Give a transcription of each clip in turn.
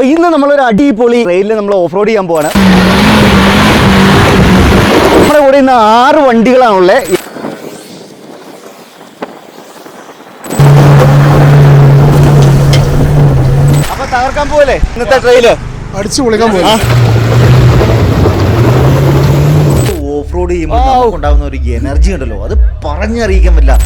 അപ്പൊ ഇന്ന് നമ്മളൊരു അടിപൊളി ട്രെയിനിൽ നമ്മൾ ഓഫ് റോഡ് ചെയ്യാൻ പോവാണ്. നമ്മുടെ കൂടെ ഇന്ന് ആറ് വണ്ടികളാണുള്ളത് അപ്പൊ തകർക്കാൻ പോവല്ലേ ഇന്നത്തെ ട്രെയിൽ അടിച്ചു പൊളിക്കാൻ പോവാ ഓഫ് റോഡ് ചെയ്യുമ്പോൾ ഉണ്ടാകുന്ന ഒരു എനർജി ഉണ്ടല്ലോ. അത് പറഞ്ഞറിയിക്കാൻ പറ്റില്ല.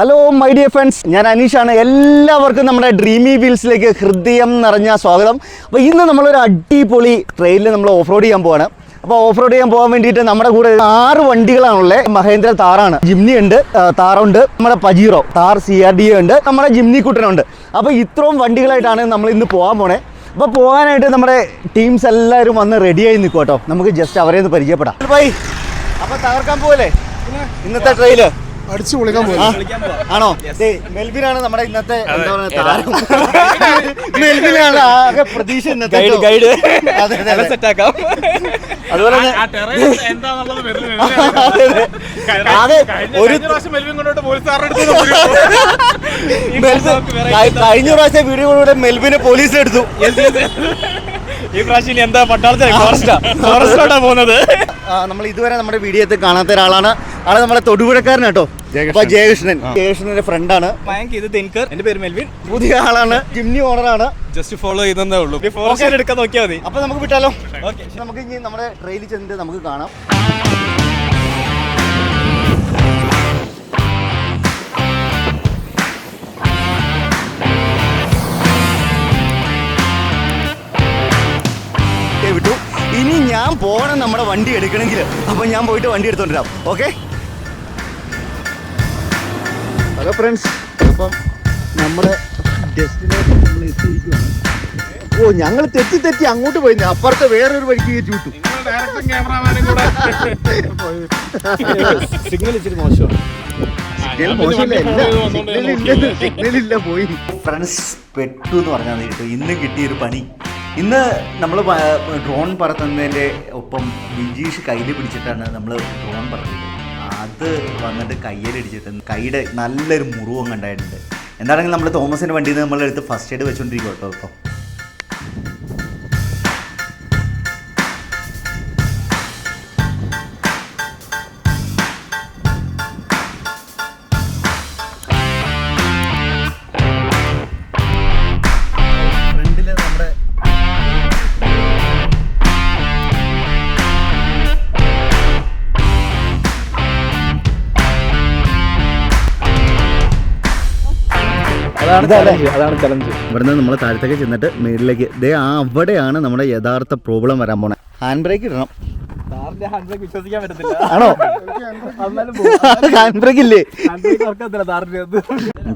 ഹലോ മൈ ഡിയർ ഫ്രണ്ട്സ് ഞാൻ അനീഷാണ്. എല്ലാവർക്കും നമ്മുടെ ഡ്രീമി വീൽസിലേക്ക് ഹൃദയം നിറഞ്ഞ സ്വാഗതം. അപ്പോൾ ഇന്ന് നമ്മളൊരു അടിപൊളി ട്രെയിനിൽ നമ്മൾ ഓഫ് റോഡ് ചെയ്യാൻ പോവാണ്. അപ്പോൾ ഓഫ് റോഡ് ചെയ്യാൻ പോകാൻ വേണ്ടിയിട്ട് നമ്മുടെ കൂടെ ആറ് വണ്ടികളാണുള്ളത് മഹേന്ദ്ര താറാണ്. ജിംനി ഉണ്ട്. താറുണ്ട്. നമ്മുടെ Pajero Thar C R D ഉണ്ട്. നമ്മുടെ ജിംനി കുട്ടനുണ്ട്. അപ്പോൾ ഇത്രയും വണ്ടികളായിട്ടാണ് നമ്മൾ ഇന്ന് പോകാൻ പോണേ. അപ്പോൾ പോകാനായിട്ട് നമ്മുടെ ടീംസ് എല്ലാവരും വന്ന് റെഡിയായി നിൽക്കും നമുക്ക് ജസ്റ്റ് അവരെ ഒന്ന് പരിചയപ്പെടാം. അപ്പോൾ തകർക്കാൻ പോകല്ലേ ഇന്നത്തെ ട്രെയിൽ അടിച്ചു പൊളിക്കാൻ പോകും ആണോ? മെൽവിനാണ് നമ്മുടെ ഇന്നത്തെ എന്താ പറയുക താരം. മെൽവിനാണ് ആകെ പ്രതീക്ഷ ഇന്നത്തെ ഗൈഡ് അതെ. സെറ്റാക്കാം. അതുപോലെ അതെ, ഒരു കഴിഞ്ഞ പ്രാവശ്യം വീഡിയോ വീഡിയോയിലൂടെ മെൽവിനെ പോലീസ് എടുത്തു. ഈ പ്രാവശ്യം എന്താ പട്ടാളത്തിൽ ഫോറസ്റ്റാ ഫോറസ്റ്റോട്ടാ പോകുന്നത്. നമ്മൾ ഇതുവരെ നമ്മുടെ വീഡിയോത്തിൽ കാണാത്ത ഒരാളാണ്. ആൾ നമ്മളെ തൊടുപുഴക്കാരൻ കേട്ടോ. അപ്പൊ ജയകൃഷ്ണൻ. ജയകൃഷ്ണന്റെ ഫ്രണ്ടാണ് മയങ്ക് ഇത് ദിൻകർ എന്റെ പേര് മെൽവിൻ. പുതിയ ആളാണ്. ജിംനി ഓണറാണ്. ജസ്റ്റ് ഫോളോ ചെയ്തേ ഉള്ളൂ. ഫോറസ്റ്റ് എടുക്കാൻ നോക്കിയാൽ മതി. അപ്പൊ നമുക്ക് വിട്ടാലോ? ഓക്കെ നമുക്ക് ഇനി നമ്മുടെ ട്രെയിനിൽ ചെന്നിട്ട് നമുക്ക് കാണാം. ഞാൻ പോകണം നമ്മുടെ വണ്ടി എടുക്കണമെങ്കിൽ അപ്പൊ ഞാൻ പോയിട്ട് വണ്ടി എടുത്തോണ്ടിരാം ഓക്കെ ഹലോ ഫ്രണ്ട്സ് അപ്പം നമ്മുടെ ഡെസ്റ്റിനേഷൻ നമ്മൾ എത്തിയിരിക്കുകയാണ്. ഓ ഞങ്ങൾ തെറ്റി തെറ്റി അങ്ങോട്ട് പോയി അപ്പുറത്തെ വേറൊരു വഴിക്ക് കയറ്റി വിട്ടു. സിഗ്നൽ ഇച്ചിരി മോശമാണ്. സിഗ്നലില്ല പോയി ഫ്രണ്ട്സ് പെട്ടു എന്ന് പറഞ്ഞാൽ ഇന്ന് കിട്ടിയൊരു പണി. ഇന്ന് നമ്മൾ ഡ്രോൺ പറത്തുന്നതിന്റെ ഒപ്പം ബിജീഷ് കയ്യിൽ പിടിച്ചിട്ടാണ് നമ്മൾ ഡ്രോൺ പറത്തിയത് അത് വന്നിട്ട് കയ്യിലടിച്ചിട്ട് കൈയുടെ നല്ലൊരു മുറിവും കണ്ടായിട്ടുണ്ട് എന്താണെങ്കിൽ നമ്മൾ തോമസിന്റെ വണ്ടിയിൽ നിന്ന് നമ്മളെടുത്ത് ഫസ്റ്റ് എയ്ഡ് വെച്ചുകൊണ്ടിരിക്കും കേട്ടോ ഇപ്പോൾ അതാണ്? അതാണ് ചലഞ്ച് ഇവിടുന്ന് നമ്മൾ താഴത്തേക്ക് ചെന്നിട്ട് മേളിലേക്ക്. ദേ ആ അവിടെയാണ് നമ്മുടെ യഥാർത്ഥ പ്രോബ്ലം വരാൻ പോണേ. ഹാൻഡ് ബ്രേക്ക് ഇടണം. ആണോ? ഹാൻഡ് ബ്രേക്ക് ഇല്ലേ?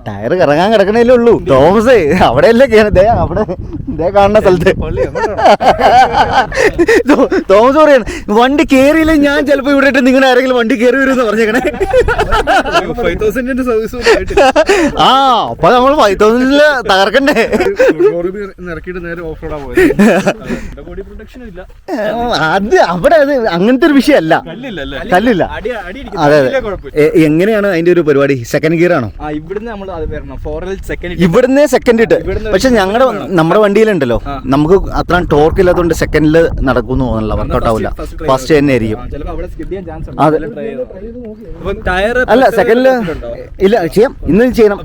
ടയർ കറങ്ങാൻ കിടക്കണേലേ ഉള്ളൂ. തോമസേ അവിടെയല്ലേ അല്ലേ അവിടെ. ദേ കാണുന്ന സ്ഥലത്ത്. തോമസ് പറയാണ് വണ്ടി കേറിയില്ല ഞാൻ ചിലപ്പോ ഇവിടെ ഇട്ട് നിങ്ങളുടെ ആരെങ്കിലും വണ്ടി കയറി വരും പറഞ്ഞേക്കണേ. ഫൈവ് തൗസൻഡിന്റെ സർവീസ് ആ അപ്പൊ നമ്മൾ ഫൈവ് തൗസൻഡിൽ തകർക്കണ്ടേ? അത് അവിടെ അത് അങ്ങനത്തെ ഒരു വിഷയമല്ല. കല്ലില്ല. അതെ അതെ. എങ്ങനെയാണ് അതിന്റെ ഒരു പരിപാടി? സെക്കൻഡ് ഗിയർ ആണോ? ഇവിടുന്ന് സെക്കൻഡ് ഇവിടുന്ന് സെക്കൻഡ് ഇട്ട്. പക്ഷെ ഞങ്ങളുടെ നമ്മുടെ വണ്ടിയിലുണ്ടല്ലോ നമുക്ക് അത്ര ടോർക്ക് ഇല്ലാത്തതുകൊണ്ട് സെക്കൻഡിൽ നടക്കുന്നു വർക്ക്ഔട്ട് വർക്കൗട്ട് ആവില്ല. ഫസ്റ്റ് തന്നെ ആയിരിക്കും. അല്ല സെക്കൻഡിൽ ഇല്ല ചെയ്യാം. ഇന്ന് ചെയ്യണം.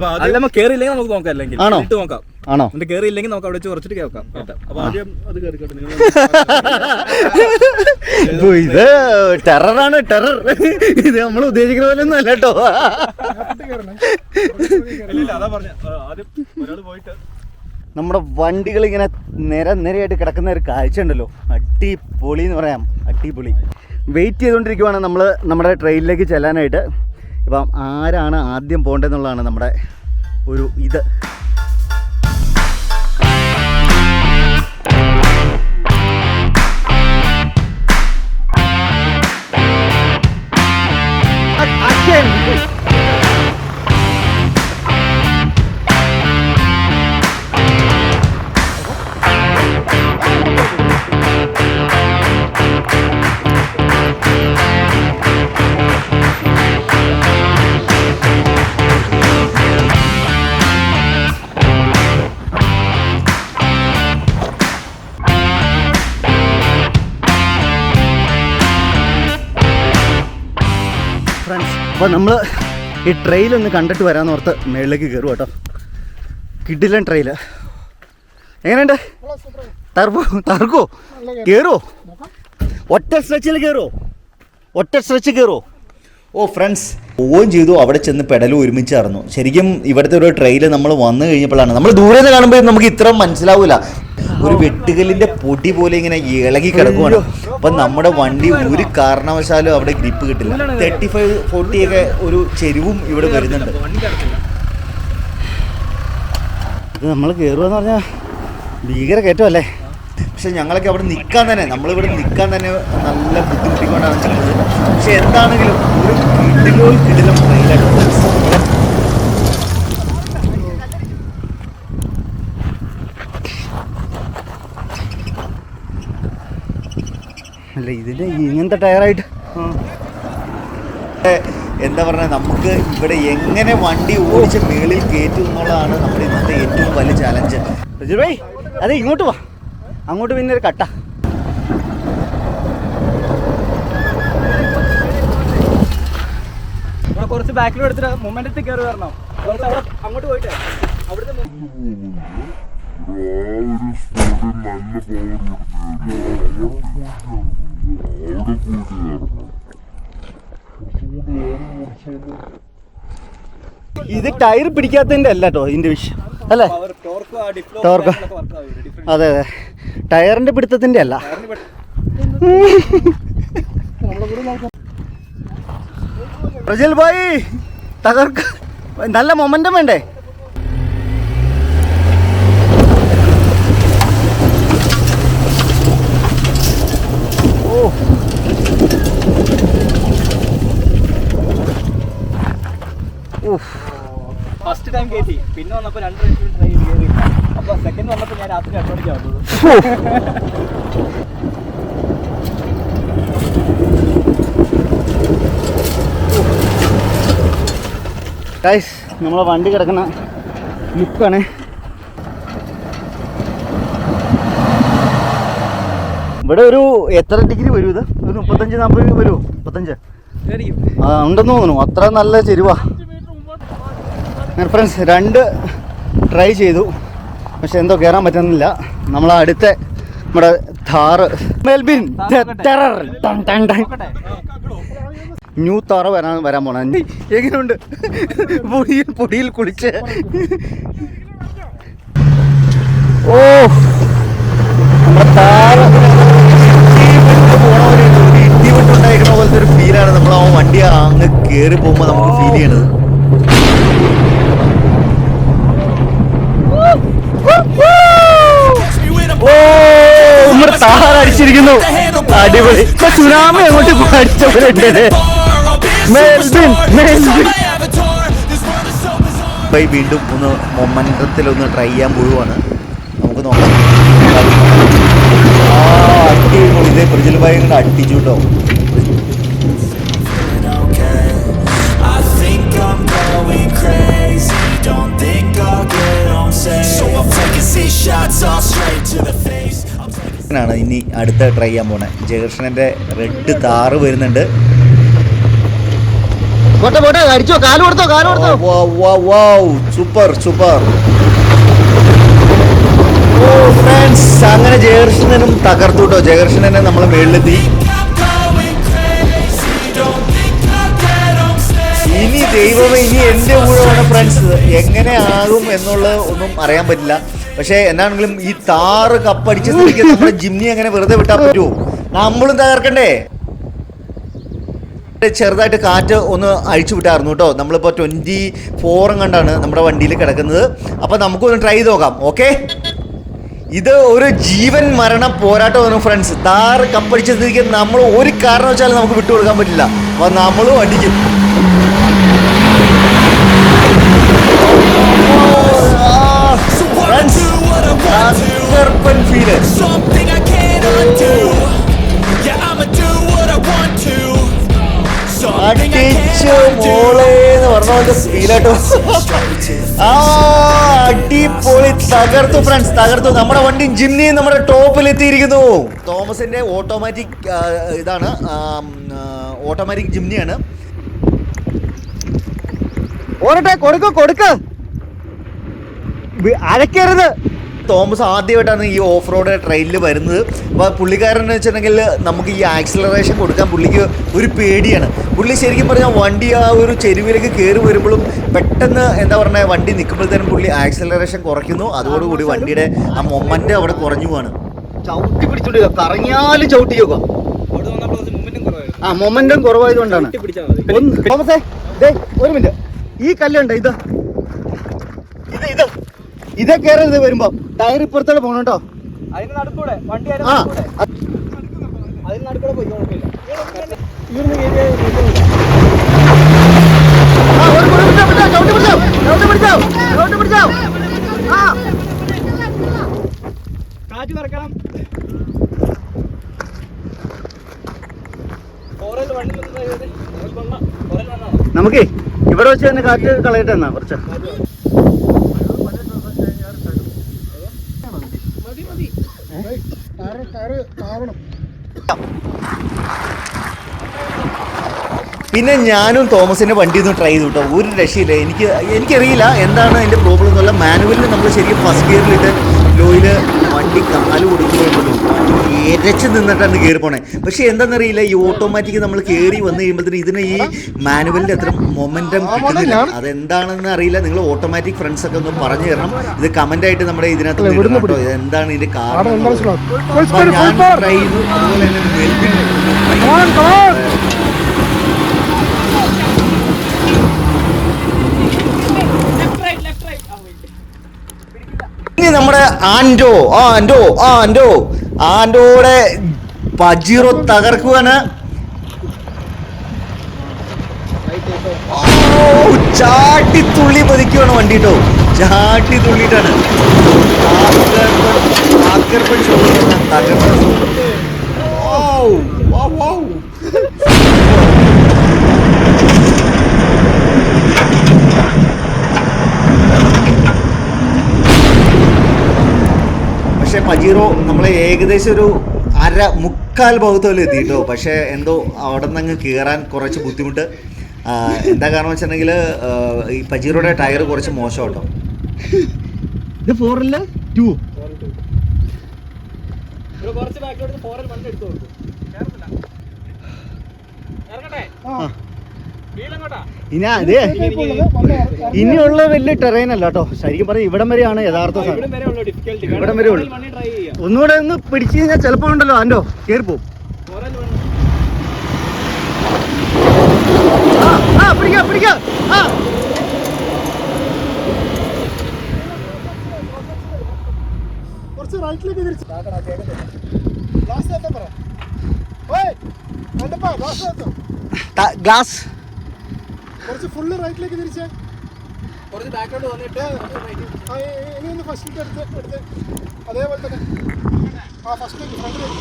ആണോ? ആണോ? എന്നിട്ട് കേറിയില്ലെങ്കിൽ നമുക്ക് അവിടെ കുറച്ചിട്ട് കേൾക്കാം. ഇത് ടെററാണ് ടെറർ ഇത് നമ്മൾ ഉദ്ദേശിക്കുന്ന പോലെ ഒന്നും അല്ല കേട്ടോ അതാ പറഞ്ഞ. ആദ്യം ഒരാൾ പോയിട്ട് നമ്മുടെ വണ്ടികൾ ഇങ്ങനെ നിര നിരയായിട്ട് കിടക്കുന്ന ഒരു കാഴ്ച ഉണ്ടല്ലോ അടിപൊളി എന്ന് പറയാം. അടിപൊളി. വെയിറ്റ് ചെയ്തുകൊണ്ടിരിക്കുവാണ് നമ്മൾ നമ്മുടെ ട്രെയിനിലേക്ക് ചെല്ലാനായിട്ട്. ഇപ്പം ആരാണ് ആദ്യം പോകേണ്ടതെന്നുള്ളതാണ് നമ്മുടെ ഒരു ഇത്. അപ്പോൾ നമ്മൾ ഈ ട്രെയിൽ ഒന്ന് കണ്ടിട്ട് വരാമെന്ന് ഓർത്ത് മേളിലേക്ക് കയറും കേട്ടോ കിഡിലൻ ട്രെയിൽ എങ്ങനെയുണ്ട്? തറപ്പോ തറക്കോ കയറുമോ ഒറ്റ സ്ട്രെച്ചിൽ കയറുമോ ഒറ്റ സ്ട്രെച്ച് കയറുമോ ഓ ഫ്രണ്ട്സ് പോവുകയും ചെയ്തു. അവിടെ ചെന്ന് പെടലും ഒരുമിച്ച് നടന്നു. ശരിക്കും ഇവിടുത്തെ ഒരു ട്രെയിൽ നമ്മൾ വന്നു കഴിഞ്ഞപ്പോഴാണ്. നമ്മൾ ദൂരെ നിന്ന് കാണുമ്പോൾ നമുക്ക് ഇത്ര മനസ്സിലാവൂല. ഒരു വെട്ടുകല്ലിന്റെ പൊടി പോലെ ഇങ്ങനെ ഇളകി കിടക്കുവാണ്. അപ്പം നമ്മുടെ വണ്ടി ഒരു കാരണവശാലും അവിടെ ഗ്രിപ്പ് കിട്ടില്ല. തേർട്ടി ഫൈവ് ഫോർട്ടി ഒക്കെ ഒരു ചെരുവും ഇവിടെ വരുന്നുണ്ട്. ഇത് നമ്മൾ കയറുക എന്ന് പറഞ്ഞാൽ ഭീകര കയറ്റമല്ലേ പക്ഷെ ഞങ്ങളൊക്കെ അവിടെ നിൽക്കാൻ തന്നെ നമ്മളിവിടെ നിൽക്കാൻ തന്നെ നല്ല ബുദ്ധിമുട്ടിക്കൊണ്ടാണ് നിൽക്കുന്നത് പക്ഷെ എന്താണെങ്കിലും ഒരു കിടിലോ കിടിലം അല്ല ഇതിന്റെ ഇങ്ങനത്തെ ടയറായിട്ട്? എന്താ പറഞ്ഞാൽ നമുക്ക് ഇവിടെ എങ്ങനെ വണ്ടി ഓടിച്ച് മേളിൽ കയറ്റും നമ്മുടെ ഇന്നത്തെ ഏറ്റവും വലിയ ചാലഞ്ച് അതെ ഇങ്ങോട്ട് വാ. അങ്ങോട്ട് പിന്നെ ഒരു കട്ട. കുറച്ച് ബാക്കിലും എടുത്തിട്ട് മൊമെന്റത്തിൽ കയറി വരണം. കുറച്ച് അവിടെ അങ്ങോട്ട് പോയിട്ട്. അവിടുത്തെ ഇത് ടയർ പിടിക്കാത്തതിന്റെ അല്ല കേട്ടോ ഇതിന്റെ വിഷയം. അല്ലേ? ടോർക്ക് അതെ അതെ. ടയറിന്റെ പിടുത്തത്തിന്റെ അല്ല. പ്രജിൽ ഭായി തകർക്ക്. നല്ല മൊമെന്റം വേണ്ടേ? ഓ. ഉഫ്. ഫസ്റ്റ് ടൈം കയറ്റി പിന്നെ വന്നപ്പോ രണ്ട് പ്രാവശ്യം ട്രൈ കയറി അപ്പൊ സെക്കൻഡ് വന്നപ്പോ ഞാൻ രാത്രി രണ്ടു മണിക്കാ വന്നത് ഗൈസ് നമ്മളെ വണ്ടി കിടക്കുന്ന ലുക്കാണ് ഇവിടെ ഒരു എത്ര ഡിഗ്രി വരും ഇത്? ഒരു മുപ്പത്തഞ്ച് നാൽപ്പത് വരുമോ മുപ്പത്തഞ്ച്? ആ ഉണ്ടെന്ന് തോന്നുന്നു. അത്ര നല്ല ചെരുവാ. ഫ്രണ്ട്സ് രണ്ട് ട്രൈ ചെയ്തു. പക്ഷെ എന്തോ കയറാൻ പറ്റുന്നില്ല. നമ്മൾ അടുത്ത നമ്മുടെ ധാറ് മെൽബിൻ ന്യൂ താറ വരാൻ വരാൻ പോണ എങ്ങനെയുണ്ട്? പൊടിയിൽ പൊടിയിൽ കുളിച്ച് ഓ നമ്മുടെ താറ. ഇടിവിട്ടുണ്ടായിരിക്കുന്ന പോലത്തെ ഒരു ഫീലാണ് നമ്മൾ ആ വണ്ടി അങ്ങ് കയറി പോകുമ്പോൾ നമുക്ക് ഫീൽ ചെയ്യണത്. അടിച്ചിരിക്കുന്നു അടിപൊളി. ഇപ്പൊ സുനാമി അങ്ങോട്ട് പഠിച്ചവരുണ്ട്. മെൽബിൻ മെൽബിൻ. ബൈ വീണ്ടും ഒന്ന് മൊമെന്റത്തിൽ ഒന്ന് ട്രൈ ചെയ്യാൻ പോവുകയാണ്. നമുക്ക് നോക്കാം. അടിപൊളി. ഇതേ പ്രജൽ ഭായി അടിച്ചു കേട്ടോ. So I'm taking six shots all straight to the ആണ് ഇനി അടുത്ത ട്രൈ ചെയ്യാൻ പോണേ. ജയകൃഷ്ണന്റെ റെഡ് താറ് വരുന്നുണ്ട്. പോട്ടെ പോട്ടെ അടിച്ചോ കാൽ കൊടുത്തോ കാൽ കൊടുത്തോ. സൂപ്പർ സൂപ്പർ ഓ ഫ്രണ്ട്സ് അങ്ങനെ ജയകൃഷ്ണനും തകർത്തു കേട്ടോ ജയകൃഷ്ണനെ നമ്മൾ മേളിലെത്തി. ഇനി ദൈവമേ ഇനി എന്റെ ഊഴമാണ് ഫ്രണ്ട്സ് എങ്ങനെ ആകും എന്നുള്ളത് ഒന്നും അറിയാൻ പറ്റില്ല. പക്ഷേ എന്നാണെങ്കിലും ഈ താറ് കപ്പടിച്ച സ്ഥിതിക്ക് നമ്മുടെ ജിമ്മി അങ്ങനെ വെറുതെ വിട്ടാൽ പറ്റുമോ നമ്മളും തകർക്കണ്ടേ? ചെറുതായിട്ട് കാറ്റ് ഒന്ന് അഴിച്ചു വിട്ടായിരുന്നു കേട്ടോ. നമ്മളിപ്പോൾ ട്വന്റി ഫോറും കണ്ടാണ് നമ്മുടെ വണ്ടിയിൽ കിടക്കുന്നത്. അപ്പോൾ നമുക്കൊന്ന് ട്രൈ ചെയ്ത് നോക്കാം ഓക്കെ ഇത് ഒരു ജീവൻ മരണ പോരാട്ടമാണ് ഫ്രണ്ട്സ് താറ് കപ്പടിച്ച സ്ഥിതിക്ക് നമ്മൾ ഒരു കാരണവശാലും നമുക്ക് വിട്ടുകൊടുക്കാൻ പറ്റില്ല. അപ്പോൾ നമ്മളും അടിക്കും. To. Feel Something I can't undo. Yeah, I'ma do what I want to. Something I can't undo. ആ അടിപൊളി തകർത്തു ഫ്രണ്ട്സ് തകർത്തു നമ്മുടെ വണ്ടി ജിംനി നമ്മുടെ ടോപ്പിൽ എത്തിയിരിക്കുന്നു തോമസിന്റെ ഓട്ടോമാറ്റിക് ഇതാണ് ഓട്ടോമാറ്റിക് ജിംനിയാണ് ഓടട്ടെ കൊടുക്ക് കൊടുക്ക് അരക്കരുത് തോമസ് ആദ്യമായിട്ടാണ് ഈ ഓഫ് റോഡ് ട്രെയിനിൽ വരുന്നത്. അപ്പോൾ പുള്ളിക്കാരൻ എന്ന് വെച്ചിട്ടുണ്ടെങ്കിൽ നമുക്ക് ഈ ആക്സിലറേഷൻ കൊടുക്കാൻ പുള്ളിക്ക് ഒരു പേടിയാണ്. പുള്ളി ശരിക്കും പറഞ്ഞാൽ വണ്ടി ആ ഒരു ചെരുവിലേക്ക് കയറി വരുമ്പോഴും പെട്ടെന്ന് എന്താ പറയുക വണ്ടി നിൽക്കുമ്പോഴത്തേനും പുള്ളി ആക്സിലറേഷൻ കുറയ്ക്കുന്നു. അതോടുകൂടി വണ്ടിയുടെ ആ മൊമ്മന്റ് അവിടെ കുറഞ്ഞു പോവാണ്. ചവിട്ടി പിടിച്ചോണ്ടിരിക്കുക. കറങ്ങിയാലും ചവിട്ടി നോക്കുക ആ മൊമെന്റം കുറവായതുകൊണ്ടാണ്. തോമസേ ദേ ഒരു മിനിറ്റ് ഈ കല്ലുണ്ട് ഇത്? ഇതേ കയറരുത് വരുമ്പോ ടയർ ഇപ്പുറത്തോടെ പോകണം കേട്ടോ. അതിന് നടുക്കൂടെ വണ്ടി ആ. അതിന് നടുക്കൂടെ പോയി കുഴപ്പമില്ല കാറ്റ് നമുക്കേ ഇവിടെ വെച്ച് തന്നെ കാറ്റ് കളയട്ടെ എന്നാ കുറച്ച്. പിന്നെ ഞാനും തോമസിന്റെ വണ്ടി ഒന്ന് ട്രൈ ചെയ്തു കേട്ടോ. ഒരു രക്ഷയില്ല. എനിക്ക് എനിക്കറിയില്ല എന്താണ് അതിന്റെ പ്രോബ്ലം എന്നുള്ള മാനുവലിൽ നമ്മൾ ശരിക്കും ഫസ്റ്റ് ഗിയറിലിട്ട് ലോയിൽ വണ്ടി കാൽ വണ്ടി ഇരച്ച് നിന്നിട്ടാണ് കയറി പോണേ. പക്ഷെ എന്താണെന്നറിയില്ല ഈ ഓട്ടോമാറ്റിക് നമ്മൾ കയറി വന്നു കഴിയുമ്പോഴത്തേന് ഇതിന് ഈ മാനുവലിന്റെ അത്ര മൊമെന്റം കിട്ടുന്നില്ല. അതെന്താണെന്ന് അറിയില്ല. നിങ്ങൾ ഓട്ടോമാറ്റിക് ഫ്രണ്ട്സ് ഒക്കെ ഒന്ന് പറഞ്ഞു തരണം. ഇത് കമന്റ് ആയിട്ട് നമ്മുടെ ഇതിനകത്ത് ഇടണം കേട്ടോ. എന്താണ് ഇതിന്റെ കാരണം ഞാൻ ട്രൈ ചെയ്തു അതുപോലെ തന്നെ ഇനി നമ്മുടെ ആൻഡോ ആൻഡോ ആൻഡോ. ആൻഡോയുടെ പജീറോ തകർക്കുവാന് ഓ, ചാട്ടി തുള്ളി പതിക്കുവാണ് വണ്ടി കേട്ടോ ചാട്ടി show. ഓ, വൗ, വൗ. പക്ഷെ പജീറോ നമ്മളെ ഏകദേശം ഒരു അര മുക്കാൽ ഭാഗത്തോളം എത്തി കേട്ടോ പക്ഷേ എന്തോ അവിടെ നിന്ന് അങ്ങ് കയറാൻ കുറച്ച് ബുദ്ധിമുട്ട്. എന്താ കാരണം വെച്ചിട്ടുണ്ടെങ്കിൽ ഈ പജീറോയുടെ ടയർ കുറച്ച് മോശം കേട്ടോ ഇത് ഫോറില്ല ടു കുറച്ച് ബാക്കിലോട്ട് ഫോറിൽ വണ്ടി എടുത്തു കൊടുത്തു ഇറങ്ങട്ടെ. വീലങ്ങോട്ടാ ഇനി അതെ ഇനിയുള്ള വലിയ ടെറൈൻ അല്ല കേട്ടോ ശരിക്കും പറയും ഇവിടം വരെയാണ് യഥാർത്ഥ ഇവിടെ സാധനം. വരെ ഉള്ളൂ ഡിഫിക്കൽട്ടി ഇവിടം വരെ ഉള്ളു. ട്രൈ ചെയ്യാം. ഒന്നുകൂടെ ഒന്ന് പിടിച്ചു കഴിഞ്ഞാൽ ചിലപ്പോ ഉണ്ടല്ലോ ആൻഡോ കേറി പോവും ആ ആ പിടിക്കാം ആ. കുറച്ച് റൈറ്റിലേക്ക് തിരിച്ച്. ഗ്ലാസ് കുറച്ച് ഫുള്ള് റൈറ്റിലേക്ക് തിരിച്ചേ. കുറച്ച് ബാക്ക്ഗ്രൗണ്ട് വന്നിട്ട് ഇനി ഒന്ന് ഫസ്റ്റിലേക്ക് എടുത്ത് എടുത്ത്. അതേപോലെ തന്നെ. ആ ഫസ്റ്റിലേക്ക് ഫ്രണ്ടിലേക്ക്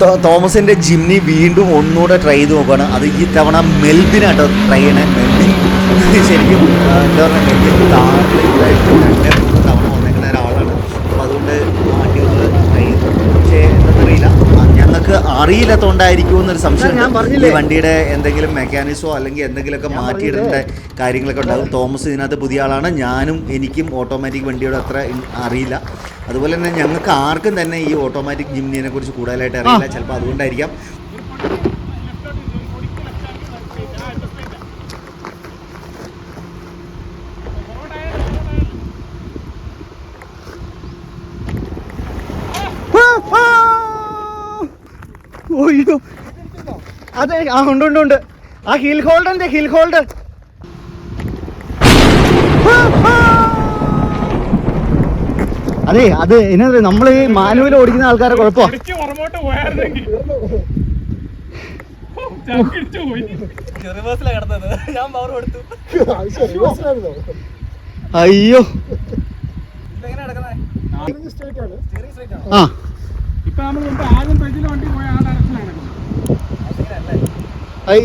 തോമസിന്റെ തോമസിന്റെ ജിംനി വീണ്ടും ഒന്നുകൂടെ ട്രൈ ചെയ്ത് നോക്കുകയാണ് അത് ഈ തവണ മെൽബിനാട്ടോ ട്രൈ ചെയ്യണേ. മെൽബിൻ ശരിക്കും എന്താ പറയുക മെൽബിൻ താഴെയായിട്ട് രണ്ട് മൂന്ന് തവണ വന്നേക്കുന്ന ഒരാളാണ് അപ്പോൾ അതുകൊണ്ട് ആ വണ്ടി ഒന്ന് ട്രൈ ചെയ്തു പക്ഷേ ആ, ഞങ്ങൾക്ക് അറിയില്ലാത്തതുകൊണ്ടായിരിക്കും എന്നൊരു സംശയം? ഈ വണ്ടിയുടെ എന്തെങ്കിലും മെക്കാനിസോ അല്ലെങ്കിൽ എന്തെങ്കിലുമൊക്കെ മാറ്റിയിടേണ്ട കാര്യങ്ങളൊക്കെ ഉണ്ടാകും. തോമസ് ഇതിനകത്ത് പുതിയ ആളാണ്. ഞാനും എനിക്കും ഓട്ടോമാറ്റിക് വണ്ടിയോട് അത്ര അറിയില്ല. അതുപോലെ തന്നെ ഞങ്ങൾക്ക് ആർക്കും തന്നെ ഈ ഓട്ടോമാറ്റിക് ജിംനിയെ കുറിച്ച് കൂടുതലായിട്ട് അറിയില്ല. ചിലപ്പോൾ അതുകൊണ്ടായിരിക്കാം. അതെ ആ ഉണ്ട് ഉണ്ട് ഉണ്ട്. ആ ഹിൽ ഹോൾഡറിന്റെ ഹിൽ ഹോൾഡ് അതെ അത് എന്നാ നമ്മൾ ഈ മാനുവൽ ഓടിക്കുന്ന ആൾക്കാരെ കുഴപ്പമാ. അയ്യോ. ആ. ഇപ്പൊ നമ്മൾ ആദ്യം പെഞ്ചിൽ വണ്ടി പോയ ആ ഡയറക്ഷനാണ്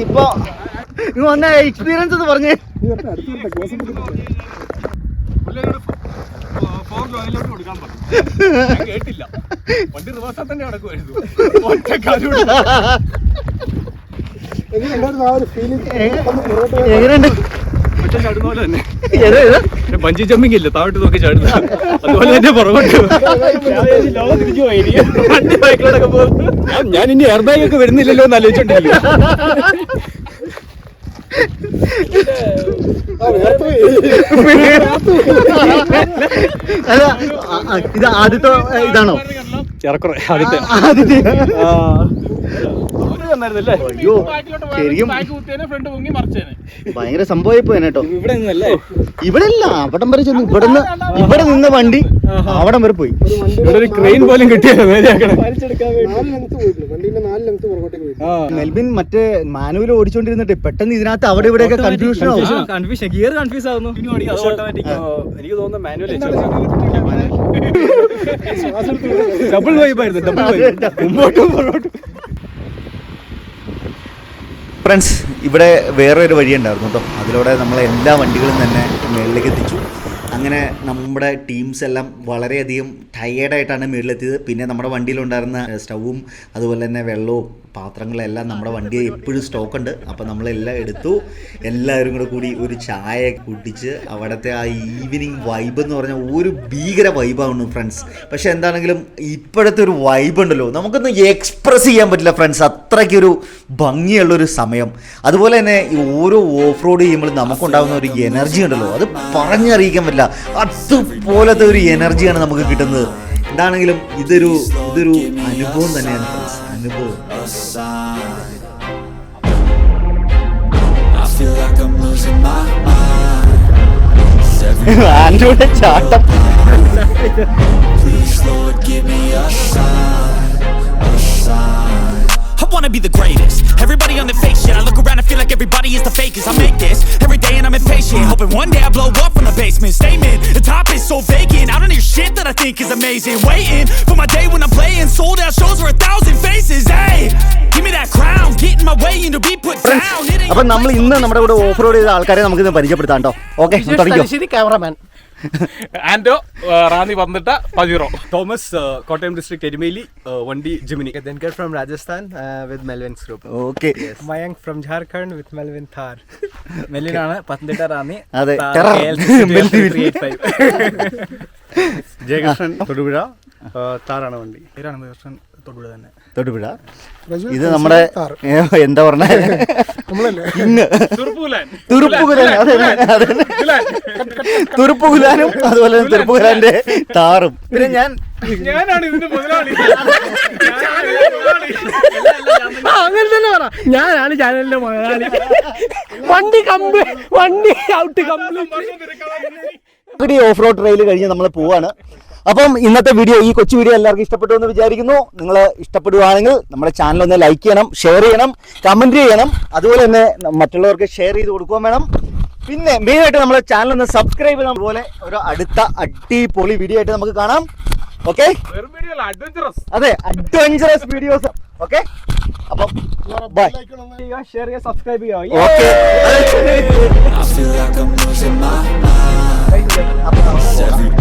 ഇപ്പൊ വന്ന എക്സ്പീരിയൻസ് എന്ന് പറഞ്ഞേ കേട്ടില്ല വണ്ടി റിവേഴ്സാ തന്നെ നടക്കുമായിരുന്നു. എങ്ങനെയുണ്ട് ഒറ്റ ചാടുന്ന പോലെ തന്നെ? ബഞ്ചി ജമ്പിങ് ഇല്ല താഴോട്ട് നോക്കി ചാടുന്ന അതുപോലെ തന്നെ പുറകോട്ട് ഞാൻ ഇനി എയർ ബാഗ് ഒക്കെ വരുന്നില്ലല്ലോ എന്ന് ആലോചിച്ചിട്ടുണ്ടല്ലോ. അല്ല, ഇത് ആദ്യത്തെ ഇതാണോ ഇറക്കുറേ ആദ്യത്തെ ആദ്യത്തെ വന്നായിരുന്നല്ലേ? അയ്യോ ശരിക്കും ഫ്രണ്ട് പൊങ്ങി മറിച്ചേനെ. ഭയങ്കര സംഭവമായി കേട്ടോ. ഇവിടെ നിന്നല്ലേ ഇവിടെ ഇല്ല അവിടം വരെ ചെന്നു ഇവിടെ നിന്ന് ഇവിടെ നിന്ന വണ്ടി അവിടം വരെ പോയി. ഇവിടെ ഒരു ക്രെയിൻ പോലും കിട്ടിയല്ലോ നേരെയാക്കണേ നാല് ലെങ്ത് പോയിട്ടുണ്ട് വണ്ടീന്റെ നാല് ലെങ്ത് പുറകോട്ടേക്ക് പോയി മെൽബിൻ മറ്റേ മാനുവൽ ഓടിച്ചോണ്ടിരുന്നിട്ട് പെട്ടെന്ന് ഇതിനകത്ത് അവിടെ ഇവിടെയൊക്കെ കൺഫ്യൂഷൻ ആവും. കൺഫ്യൂഷൻ ഗിയർ കൺഫ്യൂസ് ആവുന്നു. എനിക്ക് തോന്നുന്നു മാനുവൽ ഡബിൾ വൈബായിരുന്നു ഡബിൾ വൈബ് മുമ്പോട്ടും പുറകോട്ടും. ഫ്രണ്ട്സ് ഇവിടെ വേറൊരു ഒരു വഴി ഉണ്ടായിരുന്നു കേട്ടോ. അതിലൂടെ നമ്മളെ എല്ലാ വണ്ടികളും തന്നെ മേളിലേക്ക് എത്തിച്ചു. അങ്ങനെ നമ്മുടെ ടീംസ് എല്ലാം വളരെയധികം ടയേർഡായിട്ടാണ് മേളിലെത്തിയത്. പിന്നെ നമ്മുടെ വണ്ടിയിലുണ്ടായിരുന്ന സ്റ്റൗവും അതുപോലെ തന്നെ വെള്ളവും പാത്രങ്ങളെല്ലാം നമ്മുടെ വണ്ടിയിൽ എപ്പോഴും സ്റ്റോക്ക് ഉണ്ട്. അപ്പോൾ നമ്മളെല്ലാം എടുത്തു. എല്ലാവരും കൂടെ കൂടി ഒരു ചായ കുടിച്ച് അവിടുത്തെ ആ ഈവനിങ് വൈബ് എന്ന് പറഞ്ഞാൽ ഒരു ഭീകര വൈബാണ് ഫ്രണ്ട്സ് പക്ഷെ എന്താണെങ്കിലും ഇപ്പോഴത്തെ ഒരു വൈബ് ഉണ്ടല്ലോ. നമുക്കൊന്ന് എക്സ്പ്രസ് ചെയ്യാൻ പറ്റില്ല ഫ്രണ്ട്സ് അത്രയ്ക്കൊരു ഭംഗിയുള്ളൊരു സമയം. അതുപോലെ തന്നെ ഈ ഓരോ ഓഫ് റോഡ് ചെയ്യുമ്പോൾ നമുക്കുണ്ടാകുന്ന ഒരു എനർജി ഉണ്ടല്ലോ. അത് പറഞ്ഞറിയിക്കാൻ പറ്റില്ല. അതുപോലത്തെ ഒരു എനർജിയാണ് നമുക്ക് കിട്ടുന്നത്. എന്താണെങ്കിലും ഇതൊരു ഇതൊരു അനുഭവം തന്നെയാണ് friends in the I feel like I'm losing my mind. Andrew. Please Lord, give me a sign. A sign. I wanna be the greatest. Everybody on the fake shit. I look around and feel like everybody is the fakest. I make this. Every impatient. Hoping one day I blow up from the basement. Statement, the top is so vacant. I don't hear shit that I think is amazing. Waiting for my day when I'm playing. Sold out shows for a thousand faces. Hey, give me that crown. Get in my way and to be put down. It ain't അപ്പം നമ്മൾ ഇന്ന് നമ്മുടെ കൂടെ off road ചെയ്ത ആൾക്കാരെ നമുക്ക് ഇന്ന് പരിചയപ്പെടുത്താം കേട്ടോ ഓക്കെ ക്യാമറമാൻ ആൻഡോ റാന്നി പന്നിട്ട പതിറോ തോമസ് കോട്ടയം ഡിസ്ട്രിക്ട് എരുമേലി വണ്ടി Jimny. Denkar from Rajasthan with Melvin group. Okay Mayank from Jharkhand with Melvin Thar മെല്ലിനാണ് Pathanamthitta Ranni. അതെ, Thar terror. KLCC Melvin. 385. Jayakrishnan Thodupuzha താറാണ് വണ്ടി. പേരാണ് ദർശൻ തൊടുപുഴ തന്നെ. തൊടുപുഴ. ഇത് നമ്മുടെ എന്താ പറഞ്ഞ? അതെ അതെ തുറുപ്പുകുലാനും അതുപോലെ തന്നെ തുറുപ്പുകുലാന്റെ താറും. പിന്നെ ഞാൻ ഞാനാണ് ഇതിന്റെ മുതലാളി. അങ്ങനെ തന്നെ പറ. ഞാനാണ് ചാനലിന്റെ മുതലാളി. വണ്ടി കമ്പ് വണ്ടി ഔട്ട് കംപ്ലീറ്റ് ഈ ഓഫ് റോഡ് ട്രെയിൽ കഴിഞ്ഞ് നമ്മൾ പോവാണ്. അപ്പം ഇന്നത്തെ വീഡിയോ ഈ കൊച്ചു വീഡിയോ എല്ലാവർക്കും ഇഷ്ടപ്പെട്ടു എന്ന് വിചാരിക്കുന്നു. നിങ്ങൾ ഇഷ്ടപ്പെടുകയാണെങ്കിൽ നമ്മുടെ ചാനൽ ഒന്ന് ലൈക്ക് ചെയ്യണം ഷെയർ ചെയ്യണം കമന്റ് ചെയ്യണം. അതുപോലെ തന്നെ മറ്റുള്ളവർക്ക് ഷെയർ ചെയ്ത് കൊടുക്കുകയും വേണം. പിന്നെ മെയിനായിട്ട് നമ്മുടെ ചാനൽ ഒന്ന് സബ്സ്ക്രൈബ് ചെയ്യണം. അതുപോലെ ഒരു അടുത്ത അടിപൊളി വീഡിയോ ആയിട്ട് നമുക്ക് കാണാം. ഓക്കെ വെറും വീഡിയോ അഡ്വഞ്ചറസ് അതെ അഡ്വഞ്ചറസ് വീഡിയോസ് ഓക്കെ അപ്പം ബൈ ഷെയർ ചെയ്യുക സബ്സ്ക്രൈബ് ചെയ്യുക. Okay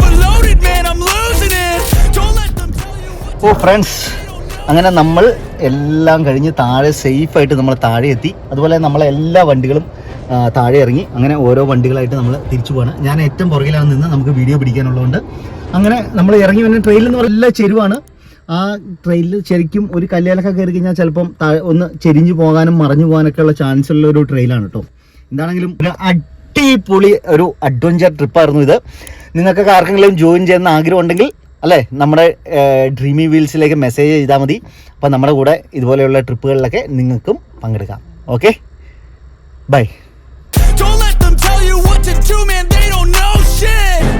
ഓ ഫ്രണ്ട്സ് അങ്ങനെ നമ്മൾ എല്ലാം കഴിഞ്ഞ് താഴെ സേഫായിട്ട് നമ്മൾ താഴെ എത്തി. അതുപോലെ നമ്മളെ എല്ലാ വണ്ടികളും താഴെ ഇറങ്ങി. അങ്ങനെ ഓരോ വണ്ടികളായിട്ട് നമ്മൾ തിരിച്ചു പോകണം ഞാൻ ഏറ്റവും പുറകിലാണ് നിന്ന് നമുക്ക് വീഡിയോ പിടിക്കാനുള്ളതുകൊണ്ട്. അങ്ങനെ നമ്മൾ ഇറങ്ങി വന്ന ട്രെയിനിൽ എന്ന് പറഞ്ഞാൽ എല്ലാ ചെരുവാണ്. ആ ട്രെയിനിൽ ശരിക്കും ഒരു കല്യാണൊക്കെ കയറി കഴിഞ്ഞാൽ ചിലപ്പം ഒന്ന് ചെരിഞ്ഞു പോകാനും മറഞ്ഞു പോകാനൊക്കെ ഉള്ള ചാൻസ് ഉള്ള ഒരു ട്രെയിലാണ് കേട്ടോ എന്താണെങ്കിലും അടിപൊളി ഒരു അഡ്വഞ്ചർ ട്രിപ്പായിരുന്നു ഇത്. നിങ്ങൾക്കൊക്കെ ആർക്കെങ്കിലും ജോയിൻ ചെയ്യുന്ന ആഗ്രഹം ഉണ്ടെങ്കിൽ അല്ലേ? നമ്മുടെ ഡ്രീമി വീൽസിലേക്ക് മെസ്സേജ് ചെയ്താൽ മതി. അപ്പോൾ നമ്മുടെ കൂടെ ഇതുപോലെയുള്ള ട്രിപ്പുകളിലൊക്കെ നിങ്ങൾക്കും പങ്കെടുക്കാം. Okay bye Don't let them tell you what to do, man. They don't know shit.